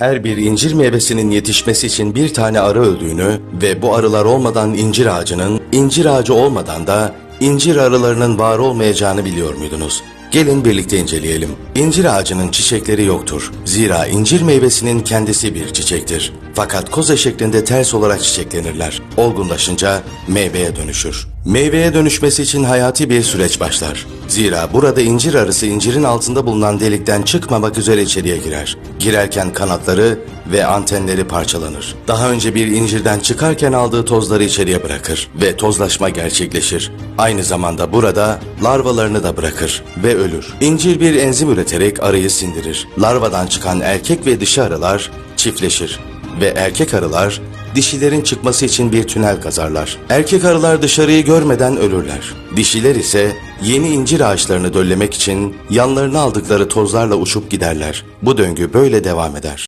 Her bir incir meyvesinin yetişmesi için bir tane arı öldüğünü ve bu arılar olmadan incir ağacının, incir ağacı olmadan da incir arılarının var olmayacağını biliyor muydunuz? Gelin birlikte inceleyelim. İncir ağacının çiçekleri yoktur. Zira incir meyvesinin kendisi bir çiçektir. Fakat koza şeklinde ters olarak çiçeklenirler. Olgunlaşınca meyveye dönüşür. Meyveye dönüşmesi için hayati bir süreç başlar. Zira burada incir arısı incirin altında bulunan delikten çıkmamak üzere içeriye girer. Girerken kanatları ve antenleri parçalanır. Daha önce bir incirden çıkarken aldığı tozları içeriye bırakır ve tozlaşma gerçekleşir. Aynı zamanda burada larvalarını da bırakır ve ölür. İncir bir enzim üreterek arıyı sindirir. Larvadan çıkan erkek ve dişi arılar çiftleşir ve erkek arılar dişilerin çıkması için bir tünel kazarlar. Erkek arılar dışarıyı görmeden ölürler. Dişiler ise yeni incir ağaçlarını döllemek için yanlarına aldıkları tozlarla uçup giderler. Bu döngü böyle devam eder.